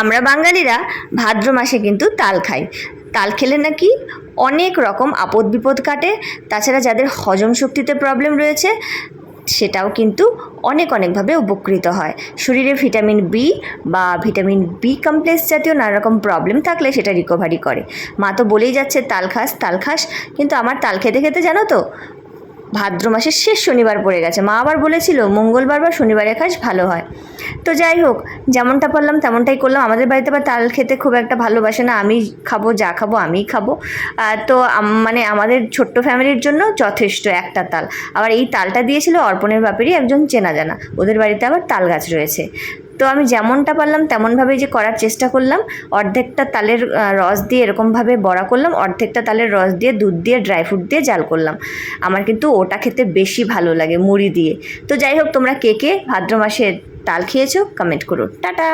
আমরা বাঙালিরা ভাদ্র মাসে কিন্তু তাল খাই। তাল খেলে নাকি অনেক রকম আপদ বিপদ কাটে। তাছাড়া যাদের হজম শক্তিতে প্রবলেম রয়েছে, সেটাও কিন্তু অনেক অনেকভাবে উপকৃত হয়। শরীরে ভিটামিন বি বা ভিটামিন বি কমপ্লেক্স জাতীয় নানা রকম প্রবলেম থাকলে সেটা রিকভারি করে। মা তো বলেই যাচ্ছে, তাল খাস তাল খাস। কিন্তু আমার তাল খেতে খেতে জানো তো ভাদ্র মাসের শেষ শনিবার পড়ে গেছে। মা আবার বলেছিল, মঙ্গলবার বা শনিবারে খাস, ভালো হয়। তো যাই হোক, যেমনটা পারলাম তেমনটাই করলাম। আমাদের বাড়িতে আবার তাল খেতে খুব একটা ভালোবাসে না। আমি খাব, যা খাব, আমিই খাব। তো মানে আমাদের ছোট্ট ফ্যামিলির জন্য যথেষ্ট একটা তাল। আবার এই তালটা দিয়েছিল অর্পণের বাপেরই একজন চেনা জানা। ওদের বাড়িতে আবার তাল গাছ রয়েছে। তো আমি যেমনটা পারলাম তেমনভাবেই যে করার চেষ্টা করলাম। অর্ধেকটা তালের রস দিয়ে এরকমভাবে বড়া করলাম, অর্ধেকটা তালের রস দিয়ে দুধ দিয়ে ড্রাই ফ্রুট দিয়ে জাল করলাম। আমার কিন্তু ওটা খেতে বেশি ভালো লাগে মুড়ি দিয়ে। তো যাই হোক, তোমরা কে কে ভাদ্র মাসে তাল খেয়েছো কমেন্ট করো। টাটা!